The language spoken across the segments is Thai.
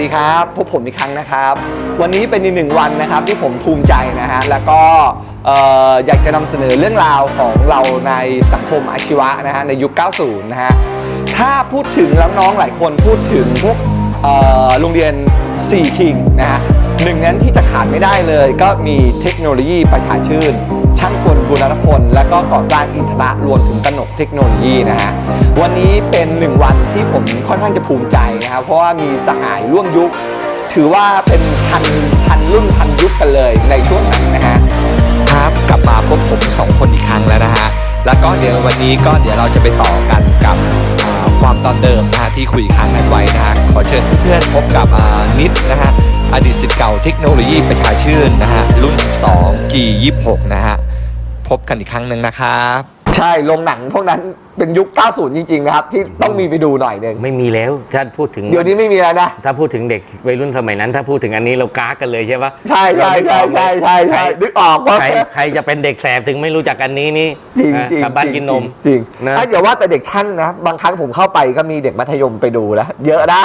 ดีครับพบผมอีกครั้งนะครับ วันนี้เป็นอีกหนึ่งวันนะครับที่ผมภูมิใจนะฮะแล้วก็อออยากจะนำเสนอเรื่องราวของเราในสังคมอาชีวะนะฮะในยุค 90 นะฮะถ้าพูดถึงแล้วน้องหลายคนพูดถึงพวกโรงเรียน4คิงนะฮะหนึ่งนั้นที่จะขาดไม่ได้เลยก็มีเทคโนโลยีประชาชื่น ช่างกลบุรณพล และก็ก่อสร้างอินทระรวมถึงกนกเทคโนโลยีนะฮะวันนี้เป็นหนึ่งวันที่ผมค่อนข้างจะภูมิใจนะครับเพราะว่ามีสหายร่วมยุค ถือว่าเป็นทันทันรุ่นทันยุคกันเลยในช่วงนั้นนะฮะครับกลับมาพบผมสองคนอีกครั้งแล้วนะฮะแล้วก็เดี๋ยววันนี้ก็เดี๋ยวเราจะไปต่อกันกับความตอนเดิมนะฮะที่คุยค้างกันไว้นะฮะขอเชิญเพื่อนๆพบกับนิดนะฮะอดีตศิษย์เก่าเทคโนโลยีประชาชื่นนะฮะรุ่น 12 G 26 นะฮะ พบกันอีกครั้งหนึ่งนะครับ ใช่โรงหนังพวกนั้นเป็นยุค 90 จริงๆนะครับ ที่ต้องมีไปดูหน่อยหนึ่งไม่มีแล้วถ้าพูดถึง เดี๋ยวนี้ไม่มีแล้วนะ ถ้าพูดถึงเด็กวัยรุ่นสมัยนั้น ถ้าพูดถึงอันนี้เราก้ากกันเลยใช่ปะใช่ใช่ใช่ใช่ใช่ใช่นึกออกว่าใครใครจะเป็นเด็กแสบถึงไม่รู้จักอันนี้นี่จริงนะจริงกลับบ้านกินนม จริงนะถ้าอย่าว่าแต่เด็กท่านนะ บางครั้งผมเข้าไปก็มีเด็กมัธยมไปดูแล้วเยอะนะ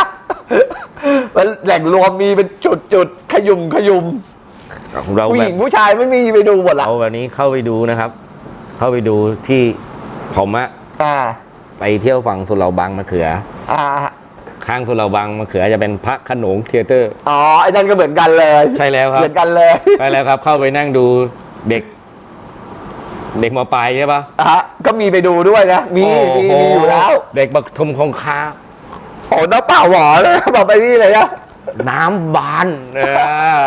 มันแหล่งรวมมีเป็นจุดจุดๆขยุมขยุม เราผู้แบหญิบงผู้ชายไม่มีไปดูหมดละเราแบบนี้เข้าไปดูนะครับ เข้าไปดูที่ผมอะอ่า ไปเที่ยวฝั่งสุเหร่าบางมะเขือ อ่า ข้างสุเหร่าบางมะเขือจะเป็นพระโขนงเทยเตอร์ อ๋อไอ้นั่นก็เหมือนกันเลยใช่แล้วครับ เหมือนกันเลยไปแล้วครับเข้าไปนั่งดูเด็ก เด็กมปลายใช่ปะอะก็มีไปดูด้วยนะ มีมีโโหมีอยู่แล้วเด็กบักทมคงคาโอ้น้ำเปล่าหวอเลยบอกไปนี่เลยนะ น้ำบานเออ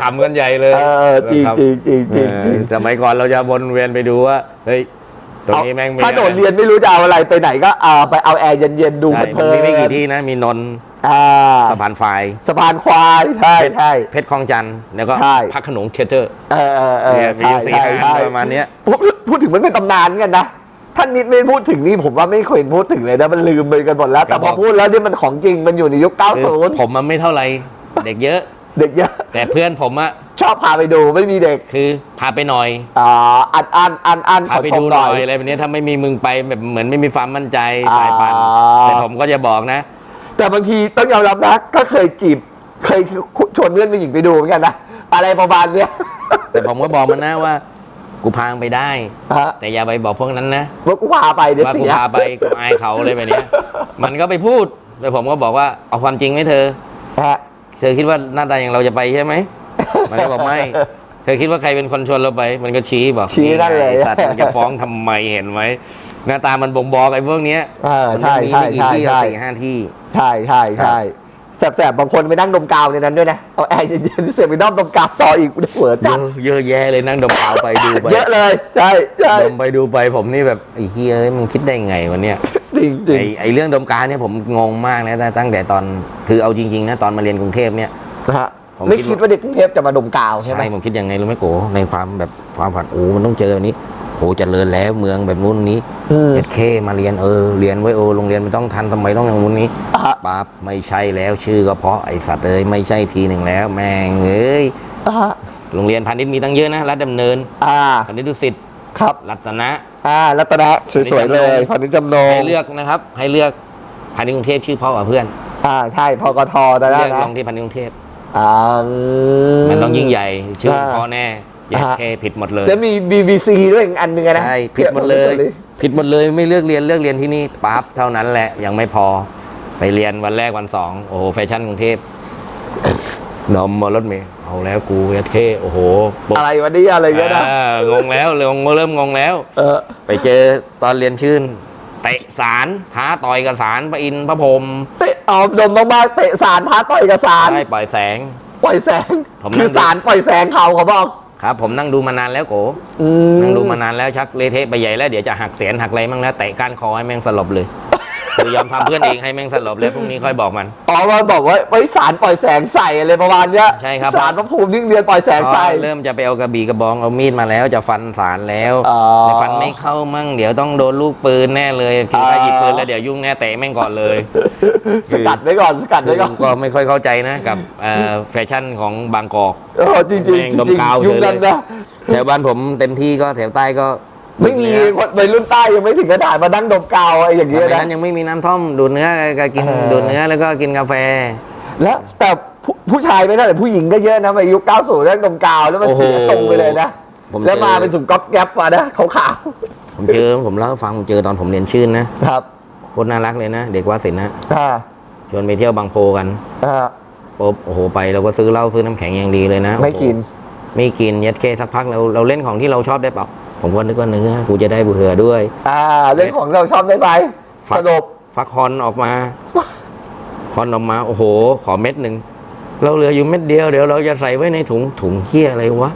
ขำกันใหญ่เลยเออจริงนะคบจริงจริงจริงจริงเออสมัยก่อนเราจะวนเวียนไปดูว่าเฮ้ยตรงนี้แม่งมีถ้าโดดเรียนไม่รู้จะเอาอะไรไปไหนก็เอาไปเอาแอร์เย็นๆดูใช่เพลิมันนมีไม่กี่ที่นะมีนนท์อ่าสะพานไฟสะพานควายใช่ใช่เพชรคลองจันทร์แล้วก็ใช่พระโขนงเทยเตอร์เออเออเออเนี่ยมีอยู่สี่ใช่ห้าใช่อันประมาณเนี้ยพูดพูดถึงมันเป็นตำนานกันนะ ท่านนิดไม่พูดถึงนี่ผมว่าไม่เคยพูดถึงเลยนะมันลืมไปกันหมดแล้ว แต่พอพูดแล้วนี่มันของจริงมันอยู่ในยุคคือ90ผมมันไม่เท่าไหร่เด็กเยอะ เด็กเยอะ แต่เพื่อนผมอะชอบพาไปดูไม่มีเด็กคือพาไปหน่อยอ่าอันอันอันอันขพาอไปชดูมหหน่น่ออยยอะไรแบบนี้ถ้าไม่มีมึงไปแบบเหมือนไม่มีความมั่นใจอ่าสายปันแต่ผมก็จะบอกนะ แต่บางทีต้องยอมรับนะก็เคยจีบเคยชวนเพื่อนผู้หญิงไปดูเหมือนกันนะอะไรประมาณเนี้ยแต่ผมก็บอกมันนะว่า กูพางไปได้ ฮะแต่อย่าไปบอกพวกนั้นนะว่ากูพาไปเดี๋ยวว่าเสีกูยพาไปกูอายเขาเลยแบบเนี้ยมันก็ไปพูดแล้วผมก็บอกว่าเอาความจริงไหมเธอ ฮะ เธอคิดว่าหน้าตาอย่างเราจะไปใช่ไหม มันก็บอกไม่ เธอคิดว่าใครเป็นคนชวนเราไป มันก็ชี้บอกชี้นั่นเลยไงสัตว์มันจะฟ้องทำไมเห็นไหมหน้าตามันบ่งบอกไอ้พวกเนี้ยเออมันใช่มีใช่ไม่กี่ใช่ที่ใช่สี่ห้าที่ ใช่ใช่ใช่ แสบๆบางคนไปนั่งดมกาวในนั้นด้วยนะ เอาแอร์เย็นๆเสียไปด้อมดมกาวต่ออีกเหวอเยจัดอะเยอะแยะเลยนั่งดมขาวไปดูไปเยอะเลย ใช่ใช่ดมไปดูไปผมนี่แบบไอ้เฮียเอ้ยมึงคิดได้ไงวันเนี้ยจริงจริงไอ้ไอ้เรื่องดมกาวเนี่ยผมงงมากนะตั้งแต่ตอนคือเอาจริงๆนะตอนมาเรียนกรุงเทพเนี่ย นะฮะผมไม่คิดคิดว่าเด็กกรุงเทพจะมาดมกาวใช่ไหมใช่ผมคิดยังไงรู้ไหมโกในความแบบความฝันโอ้มันต้องเจอแบบนี้ โหเจริญแล้วเมืองแบบนู้นนี้อืมเอเคมาเรียนเออเรียนไว้โอโรงเรียนมันต้องทันสมัยต้องอย่างนู้นนี้อะฮะปั๊บไม่ใช่แล้วชื่อก็เพราะไอสัตว์เอ้ยไม่ใช่ทีหนึ่งแล้ว แม่งเอ้ยอะฮะโรงเรียนพาณิชย์มีตั้งเยอะนะรัฐดำเนินอ่าพาณิชย์ดุสิตครับ รัตนะอ่ารัตนะสวยๆเลยพอนิจำนงให้เลือกนะครับ ให้เลือกพาณิชย์กรุงเทพชื่อพ่อกับเพื่อน อ่าใช่พกทได้แล้วเลือกนะลองที่พาณิชย์กรุงเทพอ่ามันต้องยิ่งใหญ่ชื่ออ่าพ่อแน่ แยกอ่าแค่ผิดหมดเลย แล้วมี BBC ด้วยอีกอันหนึงอะนะใช่ผิดหมดเลย ผิดหมดเลยไม่เลือกเรียนเลือกเรียนที่นี่ปั๊บเท่านั้นแหละยังไม่พอไปเรียนวันแรกวันสองโอ้โหแฟชั่นกรุงเทพนอมมารถเมย์เอาแล้วกูเอสเคโอ้โหบอกอะไรวันนี้อะไรเงี้ยนะอ่างงแล้วเริ่มเริ่มงงแล้ว เออ ไปเจอตอนเรียนชื่น เตะสารท้าต่อยกับสารพระอินทร์พระพรหมเตะเอาดมมากๆเตะสารท้าต่อยกับสารได้ปล่อยแสง ปล่อยแสงผมนั่คืงอดูสารปล่อยแสงเขาเขาบอก ครับผมนั่งดูมานานแล้วโกอืนั่งดูมานานแล้วชักเละเทะไปใหญ่แล้วเดี๋ยวจะหักเสียนหักอะไรมั่งแล้วเตะก้านคอให้แม่งสลบเลย คือยอมทำเพื่อนเองให้แม่งสลบเลยพรุ่งนี้ค่อยบอกมัน อ๋อมันบอกว่าไว้สารปล่อยแสงใส่อะไรประมาณเนี้ยใช่ครับ สารพระภูมิยิ่งเรียนปล่อยแสงพอใส่เริ่มจะไปเอากระบี่กระบองเอามีดมาแล้วจะฟันสารแล้วอ๋อแต่ฟันไม่เข้ามั่งเดี๋ยวต้องโดนลูกปืนแน่เลยคือถ้าอ๋อหยิบปืนแล้วเดี๋ยวยุ่งแน่เตะแม่งก่อนเลยสกัดไว้ก่อนสกัดคืไว้อก่อนก็ไม่ค่อยเข้าใจนะกับเอ่อแฟชั่นของบางกอกเออจริงจริงแม่งจดมริงกาวยุคเฉยเลยนั้นนะแถวบ้านผมเต็มที่ก็แถวใต้ก็ ไม่มีคนวัยรุ่นใต้ยังไม่ถึงขนาดมานั่งดมกาวอะไรอย่างสเงี้ยมัยนะนั้นยังไม่มีน้ำท่อมดูดเนื้อก็กินเออดูดเนื้อแล้วก็กินกาแฟ แล้วแต่ผู้ผู้ชายไม่ได้แต่ผู้หญิงก็เยอะนะในยุค90เรื่องดมกาวแล้วมันโอ้โหเสียทรงไปเลยนะผมแล้วเจอมาเป็นถุงก๊อบแก๊ปมานะขาวผมเจอผมเล่าให้ฟังผมเจอตอนผมเรียนชื่นนะๆครับโคตรน่ารักเลยนะ เด็กวัดศิลป์นะอ่าชวนไปเที่ยวบางโพกันอ่าปุ๊บโอ้โหไปเราก็ซื้อเหล้าซื้อน้ำแข็งอย่างดีเลยนะ ไม่กินโอ้โหไม่กินยัดเคสักพักเราเราเล่นของที่เราชอบได้เปล่า ผมก็นึกว่าเนื้อกูจะได้เบื่อด้วย อ่า เรื่องของเราชอบได้ไหมฟัสกรุปฟักฮอนออกมาฮอนออกมา โอ้โห ขอเม็ดหนึ่งเราเหลืออยู่เม็ดเดียวเดี๋ยวเราจะใส่ไว้ในถุงถุงเฮียอะไรวะ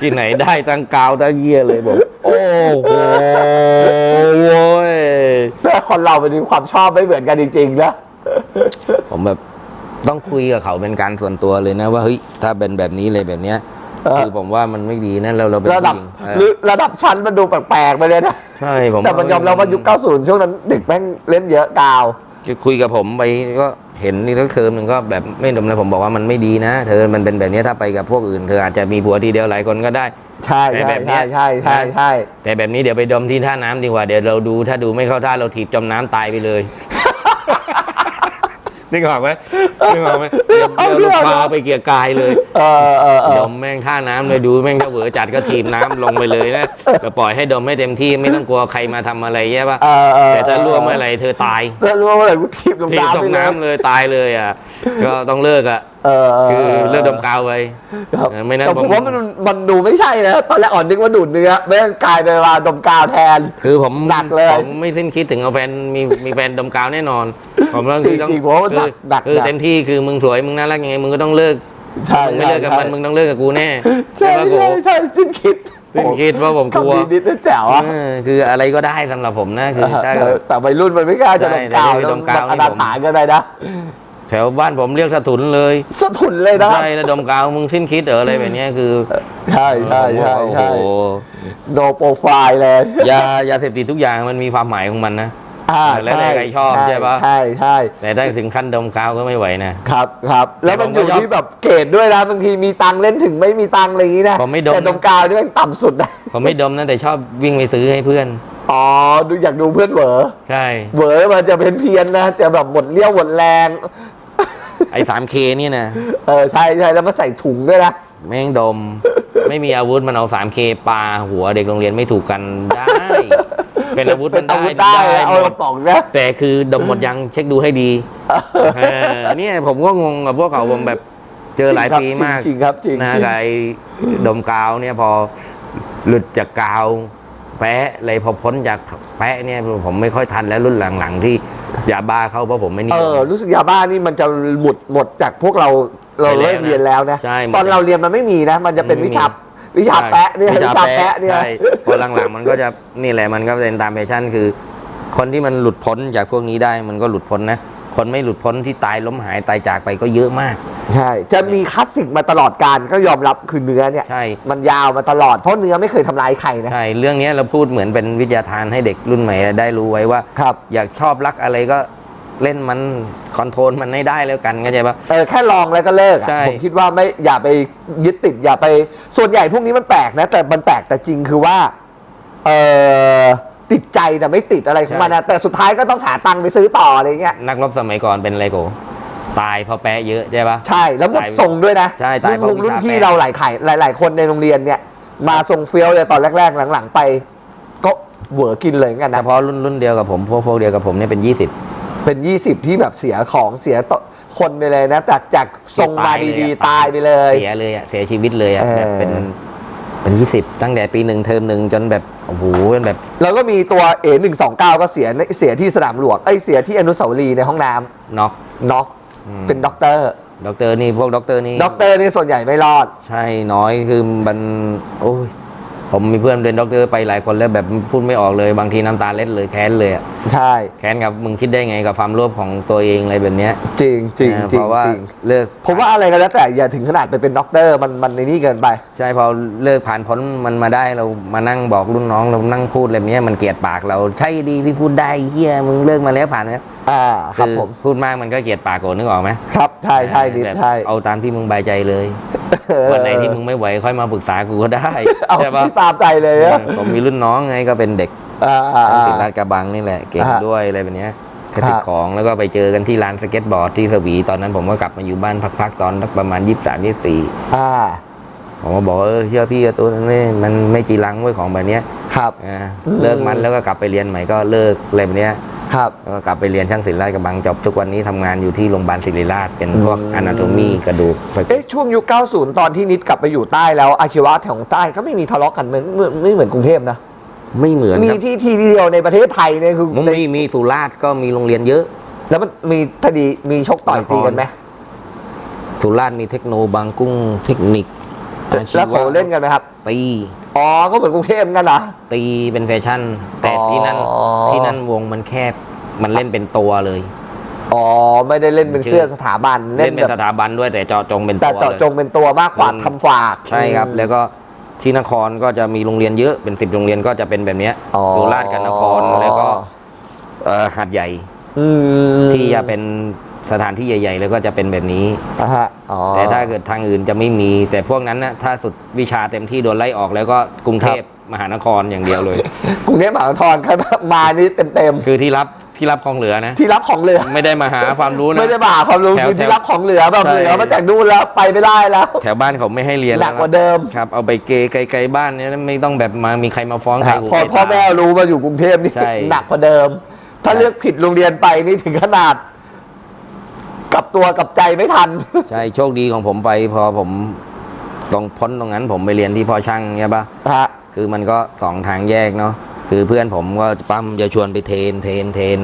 ที่ไหนได้ตั้งกาวตั้งเฮียเลยบอก โอ้โหโว้ยแต่คนเรามันมีความชอบไม่เหมือนกันจริงๆนะผมแบบต้องคุยกับเขาเป็นการส่วนตัวเลยนะว่าเฮ้ยถ้าเป็นแบบนี้เลยแบบเนี้ยเออ คือผมว่ามันไม่ดีนะเราเราเป็นระดับผู้หญิงเออ หรือระดับชั้นมันดูแปลกๆไปเลยนะใช่ผม แต่มันยอมรับว่ายุค 90 ช่วงนั้นเด็กแม่งเล่นเยอะกาวจะคุยกับผมไปก็เห็นนี่ก็เทอมหนึ่งก็แบบไม่ดมเลยผมบอกว่ามันไม่ดีนะ เธอมันเป็นแบบนี้ถ้าไปกับพวกอื่นเธออาจจะมีผัวทีเดียวหลายคนก็ได้ ใช่แต่ใช่แบบเนี้ใช่ย ใช่ใช่ใช่แต่แบบนี้เดี๋ยวไปดมที่ท่าน้ำดีกว่าเดี๋ยวเราดูถ้าดูไม่เข้าท่าเราถีบจมน้ำตายไปเลย นึกออกไหมนึกออกไหมเดี๋ยวเดี๋ยวลูกพาไปเกียร์กายเลยเออเออเอดอมแม่งท่าน้ำเลยดูแม่งถ้าเหวอจัดก็ถีบน้ำลงไปเลยนะแต่ปล่อยให้ดมไม่เต็มที่ไม่ต้องกลัวใครมาทำอะไรใช่ปะเออเออแต่ถ้ารั่วเมื่อไหร่เธอตาย แล้วรู้ว่าเมื่อไหร่กูทีบลงถีบน้ำตไปกเลย น้ำเลยตายเลยอะ ก็ต้องเลิกอะ เออคือเลิกดมกาวไปครับเออไม่นั้นแต่ผมผมว่ามันมันดูไม่ใช่นะตอนแรกอ่อนนึกว่าดูดเนื้อไม่งกลายเป็นว่าดมกาวแทน คือผมหนักเลยผมไม่สิ้นคิดถึงเอาแฟนมีมีแฟนดมกาวแน่นอน ผมต้องคือต้องจริงๆผมว่าคือหนักๆคือหนักเต็มที่คือมึงสวยมึงน่ารักยังไงมึงก็ต้องเลิกใช่มึงไม่เลิกกับมันใช่มึงต้องเลิกกับกูแน่ใช่ปะโกใช่ใช่สิ้นคิดสิ้นคิดว่าผมกลัวคำนี้นิดนิดแจ๋วอะเออคืออะไรก็ได้สำหรับผมนะคือถ้าเออแต่วัยรุ่นมันไม่กล้าจะดมกาวใช่ดมกาวมันอนี่นาผมถากันเลยนะ แถวบ้านผมเรียกสะทุนเลยสะทุนเลยนะใช่แล้วดมกาวมึงสิ้นคิดเหรออะไรแบบเนี้ยคือใช่ใช่ใช่โอ้โหใช่โนโปรไฟล์เลยยายาเสพติดทุกอย่างมันมีความหมายของมันนะอ่าแล้วแต่ใครชอบใช่ปะใช่ใช่แต่ถ้าถึงขั้นดมกาวก็ไม่ไหวนะครับครับ แล้วมันแต่อผมก็ยู่ชอบที่แบบเกรดด้วยนะบางทีมีตังค์เล่นถึงไม่มีตังค์อะไรอย่างนี้นะผมไม่ดมแต่ดมกาวนี่แม่งต่ำสุดนะผมไม่ดมนะแต่ชอบวิ่งไปซื้อให้เพื่อนอ๋อดูอยากดูเพื่อนเหวอใช่เหวอมันจะเป็นเพี้ยนนะจะแบบหมดเลี้ยวหมดแรง ไอ้สามเคนี่นะเออใช่ใช่แล้วมาใส่ถุงด้วยนะ แม่งดม ไม่มีอาวุธมันเอาสามเคปาหัวเด็กโรงเรียนไม่ถูกกันได้ เป็นอาวุธมันได้อาวุธได้เอาหมกดระป๋องนะ แต่คือดมหมดยังเช็คดูให้ดีเออเนี่ยผมก็งงกับพวกเขาผมแบบเจอหลายปีมากจริงครับจริงนะจริงกับไอ้ดมกาวเนี่ยพอหลุดจากกาว แปะเลยพอพ้นจากแปะเนี่ยผมไม่ค่อยทันแล้วรุ่นหลังๆ ที่ยาบ้าเข้าเพราะผมไม่นิเอยมอรู้สึกยาบ้านี่มันจะหมดหมดจากพวกเราเราไปแล้วเลิกเรียนแล้วนะ ใช่หมด ตอนเราเรียนมันไม่มีนะ มันจะเป็นไม่มีวิชาวิชาแปะเนี่ยวิวิชาแปะเนี่ยใช่พอหลังๆมันก็จะนี่แหละมันก็เป็นตามแฟชั่นคือ คนที่มันหลุดพ้นจากพวกนี้ได้มันก็หลุดพ้นนะ คนไม่หลุดพ้นที่ตายล้มหายตายจากไปก็เยอะมาก ใช่ จะมีคลาสสิกมาตลอดการก็ยอมรับคือเนื้อเนี่ย ใช่ มันยาวมาตลอดเพราะเนื้อไม่เคยทำร้ายใครนะ ใช่ เรื่องนี้เราพูดเหมือนเป็นวิทยาทานให้เด็กรุ่นใหม่ได้รู้ไว้ว่า ครับ อยากชอบรักอะไรก็เล่นมันคอนโทรลมันให้ได้แล้วกันเข้าใจปะ เออแค่ลองแล้วก็เลิกอะใช่ ผมคิดว่าไม่อย่าไปยึดติดอย่าไป ส่วนใหญ่พวกนี้มันแปลกนะ แต่มันแปลกแต่จริงคือว่า เออ ติดใจแต่ไม่ติดอะไรของมันนะแต่สุดท้ายก็ต้องหาตังค์ไปซื้อต่ออะไรเงี้ยนักรบสมัยก่อนเป็นอะไรโกตายเพราะแปะเยอะใช่ปะใช่แล้วหมดตายทรงด้วยนะใช่ตายเพราะรุ่นวิรุ่นชาพี่แปะเราหลายไข่หลาย ๆ คนในโรงเรียนเนี่ย มาทรงเฟี้ยวเลยตอนแรก ๆ หลัง ๆ ไป ก็เหวอกินเลยเหมือนกันเฉนะพาะรุ่นรุ่นเดียวกับผมพวกพวกเดียวกับผมเนี่ยเป็นยี่สิบเป็น 20 ที่แบบเสียของเสียต่อคนไปเลยนะจากจากทรงมาดีๆตายไปเลย เสียเลยอะเสียชีวิตเลยอะเออแบบเป็น เป็นยี่สิบตั้งแต่ปีหนึ่งเทอมหนึ่งจนแบบโอ้โหเป็นแบบ แล้วก็มีตัวเอหนึ่งสองเก้าก็เสียในเสียที่สนามหลวงไอ้ยเสียที่อนุสาวรีย์ในห้องน้ำน็อกน็อกอืมเป็นด็อกเตอร์ด็อกเตอร์นี่พวกด็อกเตอร์นี่ด็อกเตอร์นี่ส่วนใหญ่ไม่รอด ใช่น้อยคือมันโอ้ย ผมมีเพื่อนเป็นด็อกเตอร์ไปหลายคนแล้วแบบพูดไม่ออกเลยบางทีน้ำตาเล็ดเลยแค้นเลยอะใช่ แค้นกับมึงคิดได้ไงกับความโลภของตัวเองอะไรแบบเนี้ยจริงจริงเออจริเพงราะว่าจริงเลิกผมว่าอะไรก็แล้วแต่อย่าถึงขนาดไปเป็นด็อกเตอร์มันมันในนี่เกินไป ใช่พอเลิกผ่านพ้นมันมาได้เรามานั่งบอกรุ่นน้องเรานั่งพูดอะไรแบบเนี้ยมันเกลียดปากเราใช่ดีพี่พูดได้เฮียมึงเลิกมาแล้วผ่านแล้วอ่าครับผมพูดมากมันก็เกลียดปากโกนึกออกไหมครับใช่ใช่นิดแบบใช่ เอาตามที่มึงบายใจเลยเออ วันไหนที่มึงไม่ไหวค่อยมาปรึกษากูก็ได้เอาใช่ปะที่ตามใจเลยเออะอผมมีรุ่นน้องไงก็เป็นเด็กอ่าอ่าอ่าศิลาดกระบังนี่แหละ เก่งอ่าด้วยอะไรแบบเนี้ยก็ติคดรับของแล้วก็ไปเจอกันที่ลานสเก็ตบอร์ดที่สวี ตอนนั้นผมก็กลับมาอยู่บ้านพักๆตอนประมาณยี่สิบสามยี่สี่อ่าผมก็บอกว่าเออเชื่อพี่การะตูนนี่มันไม่จีรังเว้ยของแบบเนี้ยครับอ่าอืมเลิกมันแล้วก็กลับไปเรียนใหม่ก็เลิกอะไรแบบเนี้ย ครับแล้วก็กลับไปเรียนช่างศิลป์ราชกระบังจบทุกวันนี้ทำงานอยู่ที่โรงพยาบาลศิริราชเป็นพวกอืมอนาโตมีกระดูกเอ๊ะช่วงยุค 90 ตอนที่นิดกลับไปอยู่ใต้แล้วอาชีวะแถวใต้ก็ไม่มีทะเลาะกันเหมือนเหมือนไม่เหมือนกรุงเทพนะ ไม่เหมือนมีครับที่ที่เดียวในประเทศไทยเนี่ยคือมันมีมีสุราษฎร์ก็มีโรงเรียนเยอะ แล้วมันมีคดีมีชกต่อยตีกันไหมสุราษฎร์มีเทคโนบางกุ้งเทคนิคอาชีแล้วเขาเล่นกันไหมครับตี อ๋อ ก็เหมือนกรุงเทพเหมือนกันนะ ตีเป็นแฟชั่น แต่อ๋อที่นั่นที่นั่นวงมันแคบ มันเล่นเป็นตัวเลย อ๋อ ไม่ได้เล่นเป็นเสื้อสถาบัน เล่นเป็นแบสบถาบันด้วยแต่เจาะจงเป็นแต่ตัวเจาะเลยจงเป็นตัวมากกว่าอืม ทำฝาก ใช่ครับอืมแล้วก็ที่นครก็จะมีโรงเรียนเยอะเป็นสิบโรงเรียนก็จะเป็นแบบเนี้ยอ๋อ สุราษฎร์กับนครแล้วก็เอ่อหาดใหญ่อืมที่จะเป็น สถานที่ใหญ่ ๆ แล้วก็จะเป็นแบบนี้ อ่าฮะอ๋อแต่ถ้าเกิดทางอื่นจะไม่มี แต่พวกนั้นนะถ้าสุดวิชาเต็มที่โดนไล่ออกแล้วก็กรุงเทพมหานครอย่างเดียวเลย กรุงเทพมหานครครับมานี่เต็มเต็มคือที่รับที่รับของเหลือนะ ๆที่รับของเหลือ ไม่ได้มาหาความรู้นะ ไม่ได้บ่าความรู้แถวคือที่แถวรับของเหลือแบบใช่ เหลือมาจากนู่นแล้วไปไม่ได้แล้ว แถวบ้านเขาไม่ให้เรียนหนักกว่าเดิม ครับ เอาไปเกไกลๆบ้านเนี่ยไม่ต้องแบบมามีใครมาฟ้องใครหูพอใครพ่อตา แม่รู้มาอยู่กรุงเทพนี่ใช่ หนักกว่าเดิม ถ้าใช่เลือกผิดโรงเรียนไปนี่ถึงขนาด กลับตัวกลับใจไม่ทัน ใช่โชคดีของผมไป พอผมตรงพ้นตรงนั้นผมไปเรียนที่พ่อช่างใช่ปะฮะคือมันก็สองทางแยกเนาะคือเพื่อนผมก็ปั้มจะชวนไปเทรนเทรนเทรน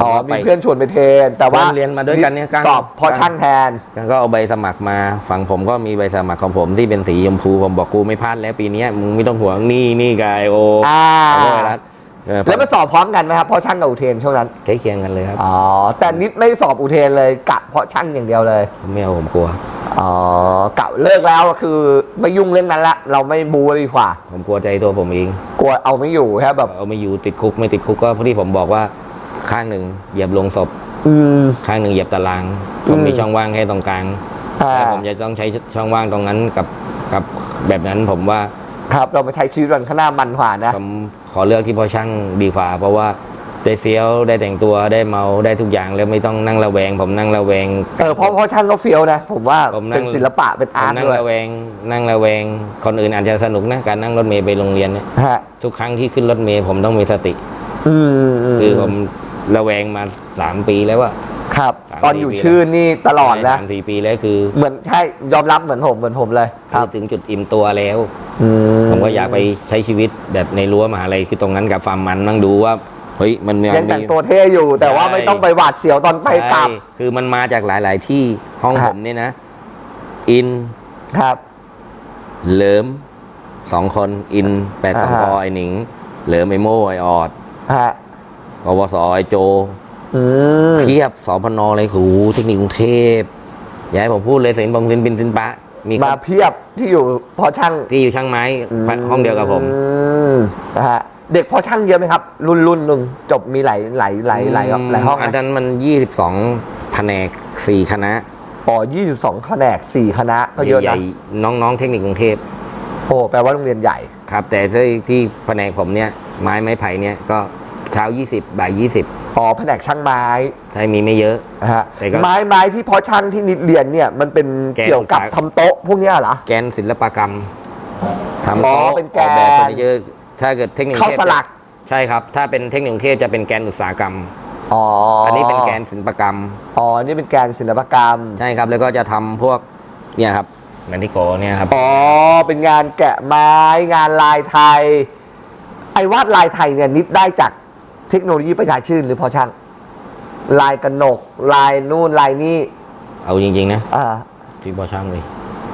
อ๋อผมก็มีไปเพื่อนชวนไปเทรนแต่ว่าเพื่อนเรียนมาด้วยกันเนี่ยกั้งสอบพอช่างแทนก็เอาใบสมัครมาฝั่งผมก็มีใบสมัครของผมที่เป็นสีชมพูผมบอกกูไม่พลาดแล้วปีเนี้ยมึงไม่ต้องห่วงนี่นี่กายโออ่าขอโทษรัฐ เออ แล้วมาสอบพร้อมกันไหมครับพอช่างกับอุเทนช่วงนั้นใกล้เคียงกันเลยครับ อ๋อแต่นิดไม่สอบอุเทนเลยกะเพราะช่างอย่างเดียวเลยผมไม่เอาผมกลัวอ๋อกะเลิกแล้วก็คือไม่ยุ่งเรื่องนั้นละเราไม่บูเลยดีกว่า ผมกลัวใจตัวผมเองกลัวเอาไม่อยู่ครับแบบเอาไม่อยู่ติดคุกไม่ติดคุกก็เพราะที่ผมบอกว่าข้างหนึ่งเหยียบลงศพ อืม ข้างหนึ่งเหยียบตาราง ผมอืมมีช่องว่างแค่ตรงกลางอ่าแต่ผมจะต้องใช้ช่องว่างตรงนั้นกับกับแบบนั้นผมว่าครับเราไปใช้ชีวิตวันข้างหน้ามันกว่านะผม ขอเลือกที่พ่อช่างดีฝ่าเพราะว่าได้เฟี้ยวได้แต่งตัวได้เมาได้ทุกอย่างแล้วไม่ต้องนั่งระแวง ผมนั่งระแวง เออเพราะเพราะช่างก็เฟี้ยวนะ ผมว่าผมนั่เป็งนศิลปะเป็นผมอาร์ตนั่งด้วยระแวง นั่งระแวง คนอื่นอาจจะสนุกนะการนั่งรถเมล์ไปโรงเรียนเนี่ยฮะทุกครั้งที่ขึ้นรถเมล์ผมต้องมีสติ อืมมคือผมระแวงมาสามปีแล้วว่า ครับ สามตอนอยู่สี่ปีชื่อนี่ตลอดแล้ว สามสี่ปีแล้วคือเหมือนใช่ยอมรับเหมือนผมเหมือนผมเลยคคืรัอบถึงจุดอิ่มตัวแล้ว อืผมก็อยากไปใช้ชีวิตแบบในรั้วมหาลัยคือตรงนั้นกับฟาร์มมันนั่งดูว่าเฮ้ยมันมี ยังแต่งตัวเท่อยู่ แต่ว่าใช่ ไม่ต้องไปหวาดเสียวตอนไปกลับ ใช่คือมันมาจากหลาย ๆ ที่ห้องฮะผมเนี่ยนะ อินครับ เหลิมสองคนอินแปดสองอ่าพฮะอไอหนิง เหลิมไอโม่ไอออดฮะกวสไอโจอืม เทียบสพนเลยหูเทคนิคกรุงเทพอย่าให้ผมพูดเลยสินบงสินปินสินปะ มีคมานเพียบที่อยู่พอช่างที่อยู่ช่างไม้ห้องเดียวกับผมอืมนะฮะเด็กพอช่างเยอะไหมครับ รุ่นรุ่นหนึ่งจบมีหลายหลายหลายหลายหลายห้องอันนะนั้นมันยี่สิบสองแผนกสี่คณะอ๋อยี่สิบสองแผนกสี่คณะ ก็เยอะใหนะญ่ๆน้องๆเทคนิคกรุงเทพโอ้แปลว่าโรงเรียนใหญ่ ครับ แต่ที่ที่แผนกผมเนี่ยไม้ไม้ไผ่เนี่ยก็เช้า20บ่าย20 อ๋อแผนกช่างไม้ ใช่มีไม่เยอะ นะฮะแต่ก็ไม้ไม้ที่พอช่างที่นิดเรียนเนี่ยมันเป็นแกนเกี่ยวกับอุตสาหทำโต๊ะพวกเนี้ยเหรอ แกนศิลปกรรมทำอ๋อโต๊ะเป็นแกอน อกแบบเฟอร์นิเจอร์ถ้าเกิดเทคนิคกรุเข้างเทพสลักใช่ครับ ถ้าเป็นเทคนิคกรุงเทพจะเป็นแกนอุตสาหกรรม อ๋ออัอันนี้เป็นแกนศิลปกรรม อ๋อนี่เป็นแกนศิลปกรรมใช่ครับ แล้วก็จะทำพวกเนี่ยครับแมนทิโกเนี่ยครับ อ๋อเป็นงานแกะไม้งานลายไทย ไอ้วาดลายไทยเนี่ยนิดได้จาก เทคโนโลยีประชาชื่นหรือพอช่างลายกระหนก ลายนู่นลายนี่เอาจริง ๆ นะ อ่าที่พอช่างเลย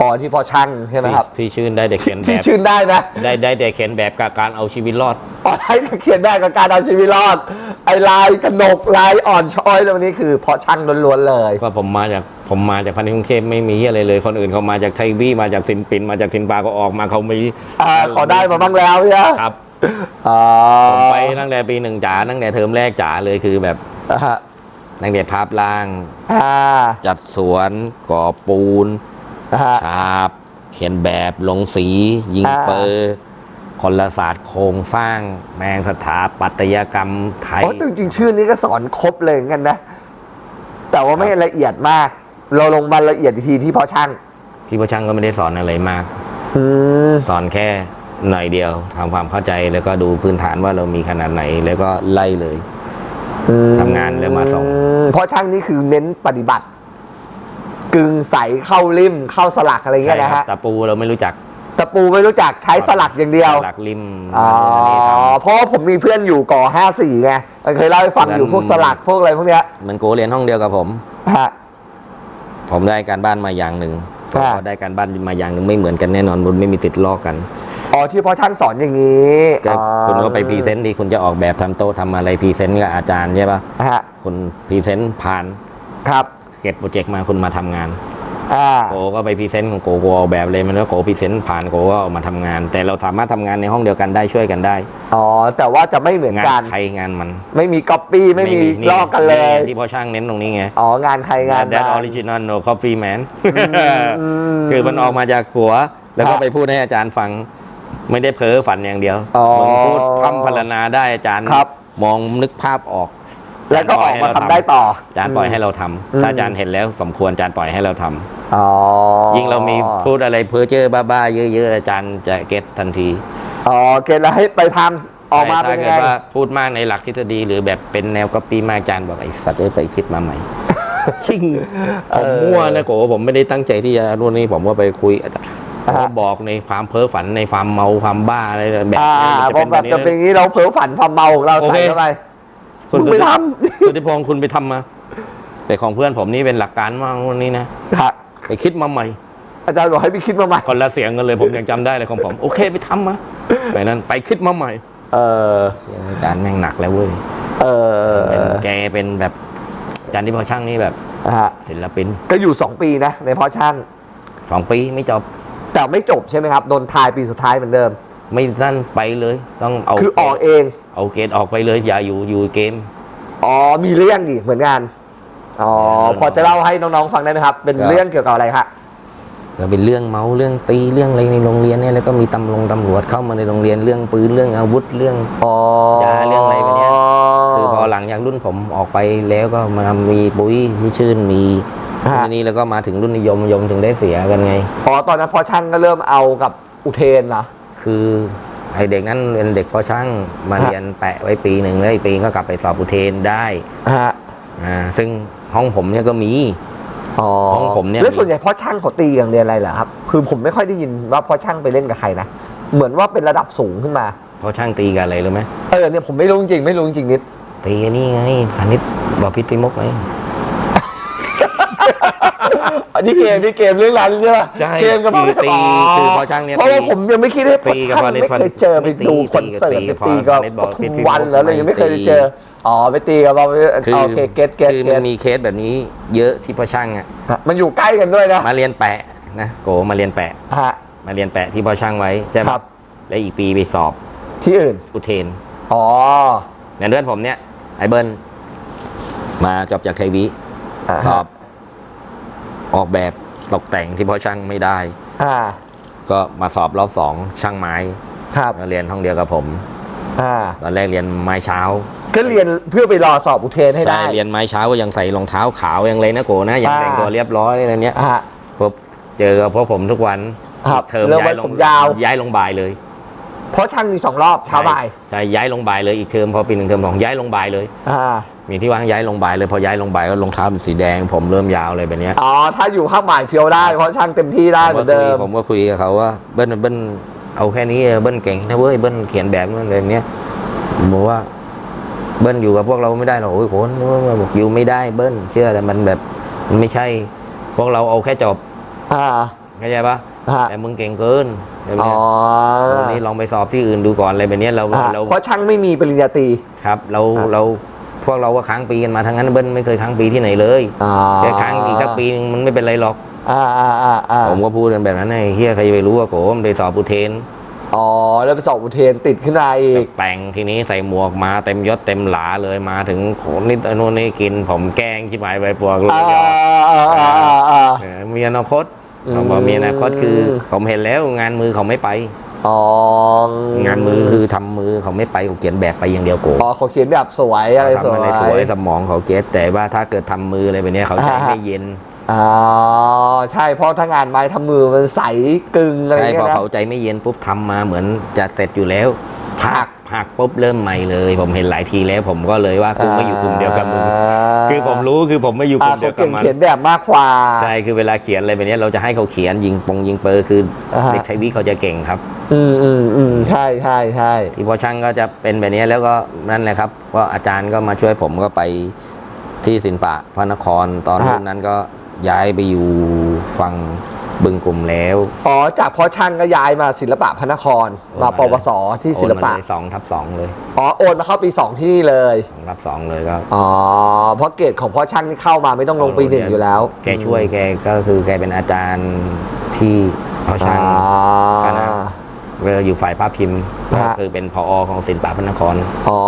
อ๋อที่พอช่างใช่ไหมที่ครับ ที่ชื่นได้แต่เขียนแบที่บชื่นได้นะ ได้ได้แต่เขียนแบบกับการเอาชีวิตรอดอ๋อให้เขียนได้กับการเอาชีวิตรอด ไอ้ลายกระหนกลายอ่อนช้อยตรงนี้คือเพอช่างล้วนๆเลยว่าผมมาจากผมมาจากพันธุ์กรุงเทพไม่มีอะไรเลย คนอื่นเขามาจากไทยวี่มาจากสินปินมาจากสินปาก็ออกมาเขามีอ่าขอได้มาบ้างแล้วใช่ไหมครับ อ๋อผมไปตั้งแต่ปีหนึ่งจ๋าตั้งแต่เทอมแรกจ๋าเลยคือแบบอ่าฮะตั้งแต่ภาพล่าง อ่าจัดสวนก่อปูนอ่าฮะ ฉาบ เขียนแบบลงสี ยิงอ่า เปอร์คนละศาสตร์โครงสร้าง แมงสถาปัตยกรรมไทยเพราะจริงๆชื่อนี้ก็สอนครบเลยเหมือนกันนะ แต่ว่าไม่ครับ ละเอียดมาก เราลงมาละเอียดอีกทีที่เพาะช่างที่พ่อช่างก็ไม่ได้สอนอะไรมาก อืมสอนแค่ หน่อยเดียวทำความเข้าใจแล้วก็ดูพื้นฐานว่าเรามีขนาดไหน แล้วก็ไล่เลยอืมทำงานแล้วมาส่ง เพราะช่างนี่คือเน้นปฏิบัติ กึ่งใสเข้าริมเข้าสลักอะไรเงี้ใช่ยนะครัฮะบตะปูเราไม่รู้จักตะปูไม่รู้จักใช้สลักอย่างเดียวสลักริมอ๋ออันนี้ทเพราะว่าผมมีเพื่อนอยู่ก่อห้าสี่ไงมันเคยเล่าให้ฟังอยู่นั่นพวกสลักพวกอะไรพวกเนี้ยำเหมันโกเรียนห้องเดียวกับผมฮะผมได้การบ้านมาอย่างหนึ่งอ่า ก็ได้การบ้านมาอย่างหนึ่งไม่เหมือนกันแน่นอนมันไม่มีติดลอกกันอ๋อที่เพราะช่างสอนอย่างนี้ก็อ๋อคุณก็ไปพรีเซนต์ดีคุณจะออกแบบทำโต๊ะทำอะไรพรีเซนต์กับอาจารย์ใช่ปะฮะคุณพรีเซนต์ผ่านครับ เก็ตโปรเจกต์มาคุณมาทำงาน อ่า โกก็ไปพรีเซนต์ของโกโกออกแบบเลยมันก็โกพรีเซนต์ผ่านโกก็ออกมาทำงาน แต่เราสามารถทำงานในห้องเดียวกันได้ช่วยกันได้ อ๋อ แต่ว่าจะไม่เหมือนงานกันใครงานมันไม่มีก๊อปปี้ไม่มีลอกกันเลย ที่พ่อช่างเน้นตรงนี้ไง อ๋อ งานใครงาน that มัน original no copy man อืมคือมันออกมาจากหัว แล้วก็ครับไปพูดให้อาจารย์ฟัง ไม่ได้เพ้อฝันอย่างเดียวอ๋อมึงพูดพร่ำพรรณนาได้อาจารย์ ครับ มองนึกภาพออก แล้วก็ออกมาทำได้ต่ออาจารย์ปล่อยให้เราทำอืมถ้าอาจารย์เห็นแล้วสมควรอาจารย์ปล่อยให้เราทำอ๋อยิ่งเรามีพูดอะไรเพ้อเจ้อบ้าๆเยอะๆอาจารย์จะเก็ตทันทีอ๋อเกณฑ์แล้วให้ไปทำออกมาเป็นถ้ายังเกิดไงว่าพูดมากในหลักทฤษฎีหรือแบบเป็นแนวก๊อปปี้มากอาจารย์บอกไอ้สัตว์เอ้ยไปคิดมาใหม่ ชิงผมมั่วนะโกผมไม่ได้ตั้งใจที่จะรุ่นนี้ผมก็ไปคุยอาจารย์ผมก็บอกในความเพ้อฝันในความเมาความบ้าอะไรแบบอ่านี้มันพอแบบนี้จะเป็นอย่างนี้เราเผลอฝันความเมาของเราโอเคใส่เข้าไป คุณมึงไปทสุธิพงศ์คุณไปทำมา แต่ของเพื่อนผมนี่เป็นหลักการมากวันนี้นะฮะไปคิดมาใหม่ อาจารย์บอกให้ไปคิดมาใหม่ คนละเสียงกันเลยผมยังจำได้เลยของผม โอเคไปทำมาไปนั้นไปคิดมาใหม่ เออเสียงอาจารย์แม่งหนักแล้วเว้ยเออเป็นแกเป็นแบบอาจารย์ที่พอช่างนี่แบบฮะศิลปินก็อยู่สองปีนะในเพาะช่าง สองปีไม่จบแต่ไม่จบใช่ไหมครับโดนทายปีสุดท้ายเหมือนเดิม ไม่นั่นไปเลย ต้องเอาคือออกเอง เอาเกรดออกไปเลย อย่าอยู่อยู่เกม อ๋อมีเรื่องอีกเหมือนกันอ๋อพอจะเล่าให้น้องๆฟังได้ไหมครับ เป็นครับเรื่องเกี่ยวกับอะไรครับก็เป็นเรื่องเมาเรื่องตีเรื่องอะไรในโรงเรียนเนี่ยแล้วก็มีตำรวจตำรวจเข้ามาในโรงเรียนเรื่องปืนเรื่องอาวุธเรื่องอ๋อยาเรื่องอะไรแบบเนี้ยคือพอหลังจากรุ่นผมออกไปแล้วก็มามีปุ้ยที่ชื่นมีฮะทีนี้แล้วก็มาถึงรุ่นนิยมนิยมถึงได้เสียกันไงอ๋อตอนนั้นพอช่างก็เริ่มเอากับอุเทนเหรอ คือไอเด็กนั้นเป็นเด็กพอช่างมาฮะเรียนแปะไว้ปีหนึ่งแล้วอีกปีก็กลับไปสอบอุเทนได้ฮะอ่าซึ่งห้องผมเนี่ยก็มีอ๋อของผมเนี่ยแล้วส่วนใหญ่พ่อช่างเขาตีอย่างเรียนอะไรเหรอครับคือผมไม่ค่อยได้ยินว่าพ่อช่างไปเล่นกับใครนะเหมือนว่าเป็นระดับสูงขึ้นมาพอช่างตีกันอะไรรู้ไหมเออเนี่ยผมไม่รู้จริงๆไม่รู้จริงๆนิดตีนี่ไงพาณิชย์บอพิษพิมกไง อันนี้เกมนี่เกมเรื่องราวใช่ปะใช่เกมกับคือตีคือพอช่างเนี่ยเพราะว่าตีผมยังไม่คิดว่าตีกับพ่อช่างพอเน็ตไม่เคยเจอไปไม่ตีดูคอนเสิร์ตตีไปกับตีกับพอเน็ตบอลทุพิษกพิมพ์วันแล้วเลยยังไม่เคยไม่ตีเจออ๋อไปตีกับเราคือโอเคเก็ตเก็ตคือเก็มัตนมีเคสแบบนี้เยอะที่พอช่างอะมันอยู่ใกล้กันด้วยนะมาเรียนแปะนะโกมาเรียนแปะ ฮะ มาเรียนแปะที่พอช่างไว้ใช่ไหมครับ แล้วอีกปีไปสอบที่อื่น อุเทนอ๋อในเดือนผมเนี่ยไอ้เบิ้ลมาจบจากไทยวิอ่าฮะ สอบ ออกแบบตกแต่งที่พอช่างไม่ได้ อ่า ก็มาสอบรอบสองช่างไม้ครับมาเรียนห้องเดียวกับผม อ่า ตอนแรกเรียนไม้เช้าก็เรียนเพื่อไปรอสอบอุเทนให้ใช่ได้เรียนไม้เช้าก็ยังใส่รองเท้าขาวยังเลยนะโกนะยังอ่าแต่งตัวเรียบร้อยอะไรเนี้ยอ่าพบเจอกับพวกผมทุกวันครับเทอมเริ่มย้ายลไว้ผงมยาว ย้ายลงบ่ายเลย เพราะช่างมีสองรอบเช้าบ่ายใช่ย้ายลงบ่ายเลยอีกเทอมพอปีหนึ่งเทอมสองย้ายลงบ่ายเลยอ่ามีที่ว่างย้ายลงบ่ายเลยพอย้ายลงบ่ายก็รองเท้าเป็นสีแดง ผมเริ่มยาวเลยแบบเนี้ยอ๋อถ้าอยู่ข้างบ่ายเฟียวได้เพราะช่างเต็มที่ได้เหมือนเดิมผมก็คุยกับเขาว่าเบิ้ลเบิ้ลเอาแค่นี้เบิ้ลเก่งนะเว้ยเบิ้ลเขียนแบบนั้นอะไรแบบเนี้ยผมบอกว่าเบิ้ลอยู่กับพวกเราไม่ได้หรอกโอ้ยโคนบอกอยู่ไม่ได้เบิ้ลเชื่อแต่มันแบบมันไม่ใช่ พวกเราเอาแค่จบอ่าเข้าใจปะ ฮะแต่มึงเก่งเกินแบบอ๋เนี้อยวันนี้ลองไปสอบที่อื่นดูก่อนอะไรแบบเนี้ยเราอ่าเราเพราะช่างไม่มีปริญญาตรี ครับเราอ่า เราพวกเราก็ค้างปีกันมาทั้งนั้นเบิ้ลไม่เคยค้างปีที่ไหนเลยอ่าแค่ค้างอีกสักปีนึงมันไม่เป็นไรหรอก อ่าอ่าอ่าอ่าผมก็พูดกันแบบนั้นไอ้เฮียใครจะไปรู้ว่าโกมันไปสอบอุเทนอ๋อแล้วไปสอบอุเทนติดขึ้นมาอีกแต่งทีนี้ใส่หมวกมาเต็มยศเต็มหลาเลยมาถึงโขนนิดอนนนนี่กิน ผมแกล้งชิบหายไปพวกเลยอ่าอ่าอ่าอ่า เออมีอนาคตอืม เขาบอกมีอนาคตคือผมเห็นแล้วงานมือเขาไม่ไปอ๋องานมือคือทำมือเขาไม่ไปเขาเขียนแบบไปอย่างเดียวโกอ๋อเขาเขียนแบบสวยอะไรสทำวอะไรยสวยสมองเขาเก็ตแต่ว่าถ้าเกิดทำมืออะไรแบบเนี้ยเขาใจอ่าฮะไม่เย็นอ๋อใช่เพราะถ้างานไม้ทำมือมันใสกึงอะไรใช่เงี้พอยนะเขาใจไม่เย็นปุ๊บทำมาเหมือนจะเสร็จอยู่แล้ว พักพักปุ๊บเริ่มใหม่เลย ผมเห็นหลายทีแล้วผมก็เลยว่ากูไม่อยู่กลุ่มเดียวกับมึงคือผมรู้คือผมไม่อยู่กอ่าลุ่มเดีเขายวกับมันเก่งเขียนแบบมากกว่าใช่คือเวลาเขียนอะไรแบบเนี้ยเราจะให้เขาเขียนยิงปงยิงเปอร์คืออาฮะเด็กไทยวิเขาจะเก่งครับ อืมอืมอืมใช่ใช่ใช่ที่พอช่างก็จะเป็นแบบนี้แล้วก็นั่นแหละครับก็อาจารย์ก็มาช่วยผมก็ไปที่ศิลปะพระนครตอนรุ่นนั้นก็ย้ายไปอยู่ฝั่ง บึงกลุ่มแล้วอ๋อจากพ่อช่างก็ย้ายมาศิลปะพระนคร มาปวสที่ศิลปะโอนมาเลยสองทับสองเลยอ๋อโอนมาเข้าปีสองที่นี่เลยสองทับสองเลยก็อ๋อเพราะเกรดของพ่อช่างนี่เข้ามาไม่ต้องลงปีหนึ่งอยู่แล้ว แกช่วยแกก็คือแกเป็นอาจารย์ที่พอช่างอ่าคณะเวลาอยู่ฝ่ายภาพพิมพ์ฮะก็คือเป็นพอของศิลปะพระนครอ๋อ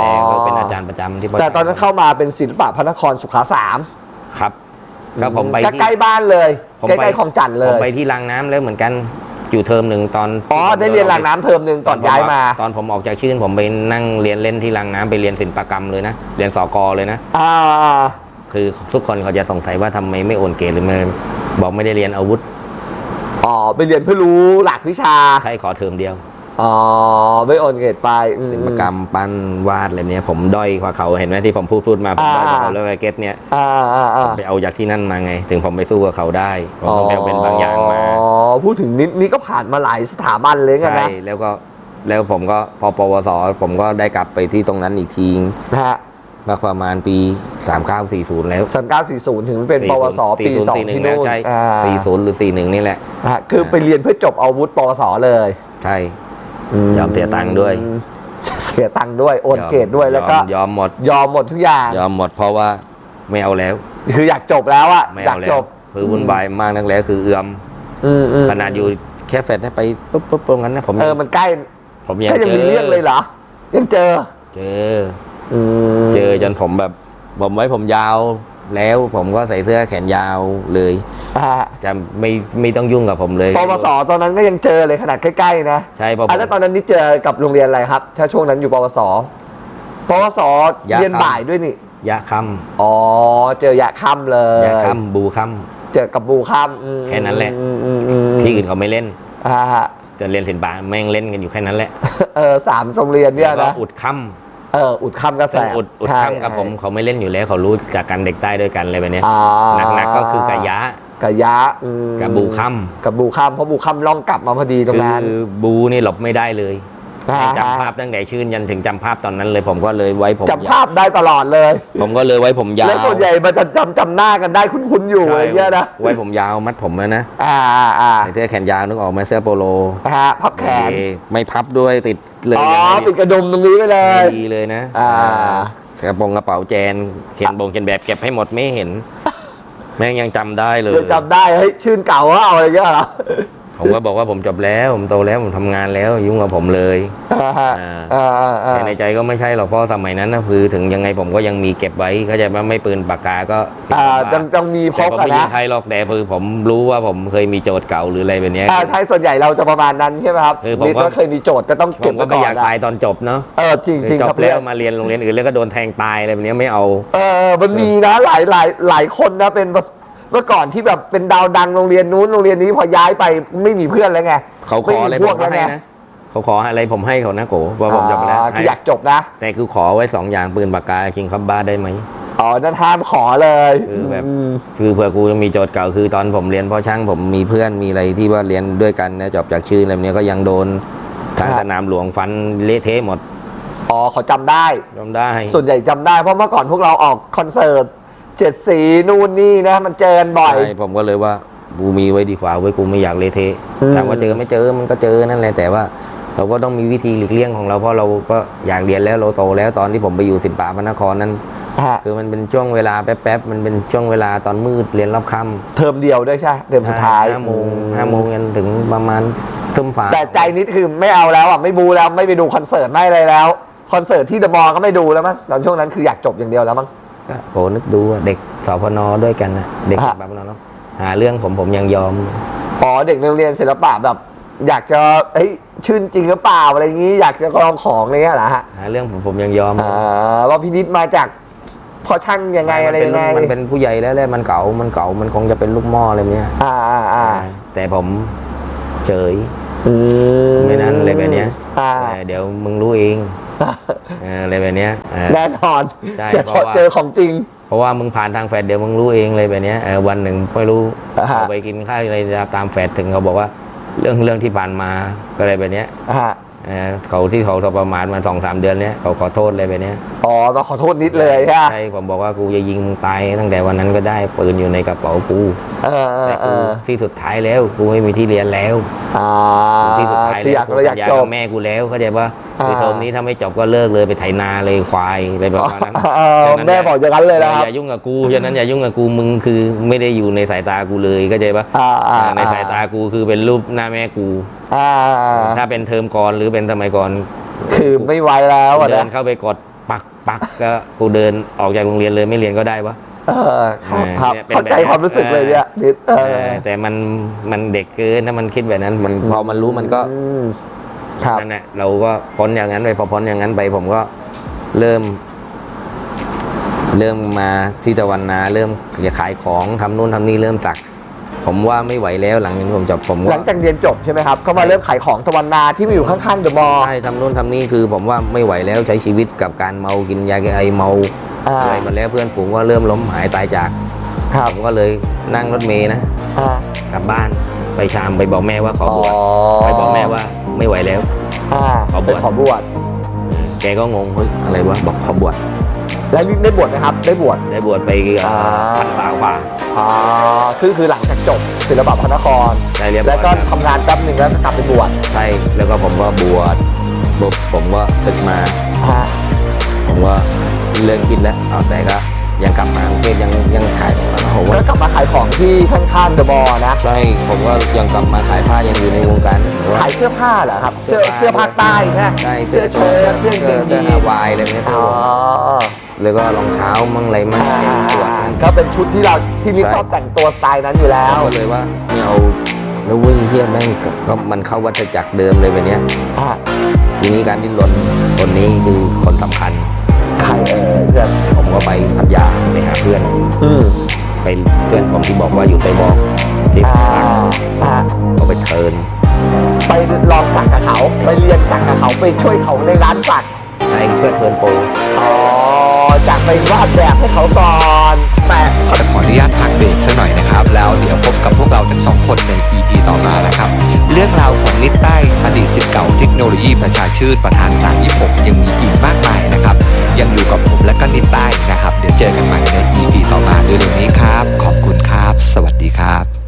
แต่ก็เป็นอาจารย์ประจำที่พแต่ตอนนั้นเข้ามาเป็นศิลปะพระนครสุขาสามครับ ก็ผมไปก็ที่ ใกล้บ้านเลย ผมใกไป ล้ๆของจันทร์เลผมยไปที่รางน้ำแล้วเหมือนกันอยู่เทอมหนึ่งตอนอ๋อได้เรียนรางน้ำเทอมหนึ่งก่อนย้ายมาตอนผมออกจากชื่นผมไปนั่งเรียนเล่นที่รางน้ำไปเรียนศิลปกรรมเลยนะเรียนสกเลยนะ อ่าคือทุกคนเขาจะสงสัยว่าทำไมไม่โอนเกรดหรือไม่บอกไม่ได้เรียนอาวุธ อ๋อไปเรียนเพื่อรู้หลักวิชา ใช่ขอเทอมเดียว อ๋อไม่โอนเกรดไปอืม ศิลปกรรมปั้นวาดอะไรเนี้ยผมด้อยกว่าเขาเห็นไหมที่ผมพูดพูดมาผมด้อยกว่าเขาอ่า เรื่องไอ้เกตเนี่ยอ่าอ่าอ่าไปเอาจากที่นั่นมาไง ถึงผมไปสู้กับเขาได้ผมต้องไปเอาเป็นบางอย่างมา อ๋อพูดถึงนิดนี่ก็ผ่านมาหลายสถาบันเลยกันใช่นะแล้วก็แล้วผมก็พอปวส ผมก็ได้กลับไปที่ตรงนั้นอีกทีนะฮะก็ประมาณปี 3940 แล้วสันเก้าสี่ศูนย์ถึงเป็นปวสปีสองที่4041แล้วนู่นใช่อ่า40 หรือ 41 นี่แหละ นะฮะคือไปเรียนเพื่อจบอาวุธปวสเลย ใช่ ยอมเสียตังค์ด้วย เสียตังค์ด้วยโอนเกรดด้วยแล้วก็ยอมยอมหมด ยอมหมดทุกอย่าง ยอมหมดเพราะว่าไม่เอาแล้ว คืออยากจบแล้วอะไม่อยาเอากแล้จวบคือวุ่นวายมากนักแล้วคือเอื้อมอืมอืมขนาดอยู่แค่เฟดให้ไปปุ๊บปุ๊บตรงนั้นนะผมเออมันใกล้ ผมยังก็ยังเจมีอเรื่องเลยเหรอยังเจอ เจออืมเจอจนผมแบบผมไว้ผมยาว แล้วผมก็ใส่เสื้อแขนยาวเลยอ่าจะไม่ไม่ต้องยุ่งกับผมเลย ปวสตอนนั้นก็ยังเจอเลยขนาดใกล้ๆนะใช่พอผมอะแล้วตอนนั้นนี่เจอกับโรงเรียนอะไรครับ ถ้าช่วงนั้นอยู่ปวสปวสยะเรียนครับ บ่ายด้วยนี่ ยะค่อ๋อ เจอยะค่ำเลำย ยะค่ำบูค่เจอกับบูค่ำอืมแค่นั้นแหละอืมอืมอืมำที่อื่นเขาไม่เล่นอ่าแต่เรียนศิลปะแม่งเล่นกันอยู่แค่นั้นแหละเออสามโรงเรียนเนี่ยแล้วก็นะอุดค่ เอออุดค่ำกระำแสซึ่งอุดอุดใช่ค่ำกับผมเขาไม่เล่นอยู่แล้วเขารู้จากกันเด็กใต้ด้วยกันอะไรแบบเนี้ยอ่าหนักๆก็คือกะยะกะยะอืมกับบูค่กับบูค่ำเพราะบูค่ำล่องกลับมาพอดีำตรงนั้น คือบูนี่หลบไม่ได้เลยอ่า ให้จำภาพตั้งแต่ชื่นยันถึงจำภาพตอนนั้นเลย ผมก็เลยไว้ผมจำภาพได้ตลอดเลย ผมก็เลยไว้ผมยาวแล้วส่วนใหญ่มันจะจำจำหน้ากันได้คุ้นๆอยู่อะไรเงี้ยนะไว้ผมยาวมัดผมนะนะอ่าอ่าอ่าใส่เสื้อแขนยาวนึกออกไหมเสื้อโปโลนะฮะพับแขนไม่พับด้วยติดเลยอ๋อยังไงปิดกระดุมตรงนี้ไปเลยดีเลยนะ อ่ากระโปรงกระเป๋าแจนเขียนบงเขียนแบบเก็บให้หมดไม่เห็น แม่งยังจำได้เลยเดี๋ยวจำได้เฮ้ยชื่นเก่าว่าเอาอะไรเงี้ยเหรอ ผมก็บอกว่าผมจบแล้ว ผมโตแล้วผมทำงานแล้วยุ่งกับผมเลยอ่าฮะอ่าอ่าอ่าอ่าแต่ในใจก็ไม่ใช่หรอกเพราะสมัยนั้นนะคือถึงยังไงผมก็ยังมีเก็บไว้ก็จะว่าไม่ปืนปากกาก็อ่าต้องต้องมีพแต่กผมอะไม่ยินะงใครหรอกแต่คือผมรู้ว่าผมเคยมีโจทย์เก่าหรืออะไรแบบเนี้ยอ่าใช่ส่วนใหญ่เราจะประมาณนั้นใช่ไหมครับคือผมนิดก็ว่าเคยมีโจทย์ก็ต้องผเก็บมก็ไว้ไม่ก่ออยานกนะตายตอนจบเนาะเออจริงจริงจครับบแล้วมาเรียนโรงเรียนอื่นแล้วก็โดนแทงตายอะไรแบบเนี้ยไม่เอา เออมันมีนะหลายหลายหลายคนนะเป็น เมื่อก่อนที่แบบเป็นดาวดังโรงเรียนนู้นโรงเรียนนี้พอย้ายไปไม่มีเพื่อนแล้วไงเขาขออะไรไม่มีผพวมกก็แล้วให้ไงนะเขาขออะไรผมให้เขานะโกว่าผมจบแล้วอ่าคือให้อยากจบนะแต่คือขอไว้สองอย่างปืนปากกาคิงคับบ้าได้ไหม อ๋อนั่นห้ามขอเลยคือแบบ ม คือเผื่อกูมีโจทย์เก่าคือตอนผมเรียนพ่อช่างผมมีเพื่อนมีอะไรที่ว่าเรียนด้วยกันนะจบจากชื่ออะไรแบบเนี้ยก็ยังโดนทางสนามหลวงฟันเละเทะหมดอ๋อเขาจำได้จำได้ส่วนใหญ่จำได้เพราะเมื่อก่อนพวกเราออกคอนเสิร์ต เจ็ดสีนู่นนี่นะ มันเจอกันบ่อย ใช่ผมก็เลยว่ากูมีไว้ดีกว่าไว้กูไม่อยากเละเทะอืม ถามว่าเจอไม่เจอมันก็เจอนั่นแหละแต่ว่า เราก็ต้องมีวิธีหลีกเลี่ยงของเราเพราะเราก็อยากเรียนแล้วเราโตแล้วตอนที่ผมไปอยู่สิบป่าพระนครนั้น ฮะคือมันเป็นช่วงเวลาแป๊บๆมันเป็นช่วงเวลาตอนมืดเรียนรอบค่ำเทอมเดียวด้วยใช่เทอมสุดท้ายห้าโมงห้าโมงยันถึงประมาณทุ่มฟ้าแต่ใจนิดคือไม่เอาแล้วอะไม่บูแล้วไม่ไปดูคอนเสิร์ตไม่อะไรแล้ว คอนเสิร์ตที่เดอะมอลล์ก็ไม่ดูแล้วมั้งตอนช่วงนั้นคืออยากจบอย่างเดียวแล้วมั้ง ก็โอ้นึกดูอะเด็กสพนด้วยกันนะเด็กฮะแบบนั้นเนาะหาเรื่องผมผมยังยอม อ๋อเด็กในโรงเรียนศิลปะแบบ อยากจะเอ้ยชื่นจริงหรือเปล่าอะไรอย่างนี้ อยากจะลองของอะไรเงี้ยเหรอฮะหาเรื่องผมผมยังยอมอ่าว่าพี่นิดมาจากพ่อช่างยังไงอะไรมันเป็นยังไงมันเป็นผู้ใหญ่แล้วแหละมันเก่ามันเก่ามันคงจะเป็นลูกหม้ออะไรเนี้ยอ่าอ่าอ่าแต่ผมเฉย อืมไม่นั้นอะไรแบบเนี้ย อ่า แต่เดี๋ยวมึงรู้เอง เอออะไรแบบเนี้ยเออ แน่นอนใช่เจอเพราะว่า เจอของจริง เพราะว่ามึงผ่านทางแฟดเดี๋ยวมึงรู้เองเลยแบบเนี้ยเออวันหนึ่งไม่รู้อ่าฮะ เอาไปกินข้าวอะไรตามแฟดถึงเขาบอกว่าเรื่องเรื่องที่ผ่านมาก็อะไรแบบเนี้ยอ่าเออเขาที่เขาประมาทมาสองสามเดือนเนี้ยเขาขอโทษอะไรแบบเนี้ยอ๋อมาขอโทษนิดเลยใช่ไหมใช่ผมบอกว่ากูจะยิงมึงตายตั้งแต่วันนั้นก็ได้ปืนอยู่ในกระเป๋ากูเออเออแต่เอกูอที่สุดท้ายแล้วกูไม่มีที่เรียนแล้ว อ่าที่สุดท้ายคือแล้อวยากกูเราอยากสัญญาจกับบแม่กูแล้วเข้าใจปะ คืออ่าเทอมนี้ถ้าไม่จบก็เลิกเลยไปไถนาเลยควายอะไรแบบนั้นเออฉะนั้นแม่บอกอย่างนั้นเลยอนะย่าครับอย่ายุ่งกับกูฉะนั้นอย่ายุ่งกับกูมึงคือไม่ได้อยู่ในสายตากูเลยเข้าใจปะอ่าอ่าอ่าในสายตากูคือเป็นรูปหน้าแม่กูอ่าถ้าเป็นเทอมก่อนหรือเป็นสมัยก่อน คือไม่ไหวแล้วอะเดินนะเข้าไปกดปักปักก็กูเดินออกจากโรงเรียนเลยไม่เรียนก็ได้ปะเออครับครับเนี่ยเป็นเข้าใจแบบความรู้สึกเลยเนี่ยนิดเอเอออแต่มันมันเด็กเกินถ้ามันคิดแบบนั้น มันพอมันรู้มันก็อืม ครับ นั่นแหละเราก็พ้นอย่างนั้นไปพอพ้นอย่างนั้นไปผมก็เริ่ม เริ่มมาที่ตะวันนา เริ่มจะขายของทำนู่นทำนี่เริ่มสัก ผมว่าไม่ไหวแล้วหลังจากที่ผมจบผมหว่าลังจากเรียนจบใช่ไหมครับ ก็มาเริ่มขายของตะวันนาที่มาอยู่ข้างๆเดอะมอลล์ใช่ทำนู่นทำนี่คือ ผมว่าไม่ไหวแล้วใช้ชีวิตกับการเมากินยาแก้ไอเมาอ่าอะไรมาแล้วเพื่อนฝูงก็เริ่มล้มหายตายจากครับผมก็เลยนั่งรถเมย์นะ อ่ากลับบ้านไปชามไปบอกแม่ว่าขออ๋อบวชไปบอกแม่ว่า ไม่ไหวแล้ว อ่าขอบวชเป็นขอบวชแกก็งงเฮ้ยอะไรวะบอกขอบวชแล้วนี่ได้บวชนะครับ ได้บวช ได้บวชไปเอ่ออ่าพรรษากว่าอ๋อคือคือหลังจากจบศิลปะพระนคร ได้เรียบร้แล้อวยก็ครับทำงานแป๊บหนึ่งแล้วก็กลับไปบวชใช่แล้วก็ผมก็บวชปุ๊บผมก็ศึกมาฮะผมก็เริ่มคิดแล้วเอาแต่ก็ ยังกลับมากรุงเทพยังยังขายของนะผมแล้ว่าวกลับมาขายของที่ข้างๆเดอะมอลล์นะ ใช่ผมก็ยังกลับมาขายผ้ายังอยู่ในวงการผมว่าขายเสื้อผ้าเหรอครับ เสื้อเสื้เสื้ออผ้าภาคใต้นะใช่เสื้อเชิ้ตเสื้อเสื้อเกเสื้องยีฮาวายอะไรแบบนี้เสื้ออ๋อแล้วก็รองเท้ามั่งอะไรมั่งอ่าเป็นขวดก็เป็นชุดที่เราที่นิดใช่ ชอบแต่งตัวสไตล์นั้นอยู่แล้แล้ววก็เลยว่าไม่เอาแล้วเว้ยเฮียแม่งก็มันเข้าวัฏจักรเดิมเลยแบบเนี้ย อะทีนี้การดิ้นรนคนนี้คือคนสำคัญ ใครเออ เพื่อนผมก็ไปพัทยาไปหาเพื่อนอืมไปเพื่อนผมที่บอกว่าอยู่ไซบอร์กที่อ่าสักอ่าก็ไปเชิญไปลองสักกับเขา ไปเรียนสักกับเขาไปช่วยเขาในร้านสักใช้เพื่อเทิร์นโปรอ๋อจากไปวาดแบบให้เขาก่อนแต่จะขออนุญาตพักเบรกสักหน่อยนะครับ แล้วเดี๋ยวพบกับพวกเราทั้งสองคนใน EP ต่อมานะครับ เรื่องราวของนิดใต้อดีตสิทธิ์เก่าเทคโนโลยีประชาชื่นประธานสาร26ยังมีอีกมากมายนะครับ ยังอยู่กับผมและก็นิดใต้นะครับ เดี๋ยวเจอกันใหม่ใน EP ต่อมาเร็วๆนี้ครับ ขอบคุณครับ สวัสดีครับ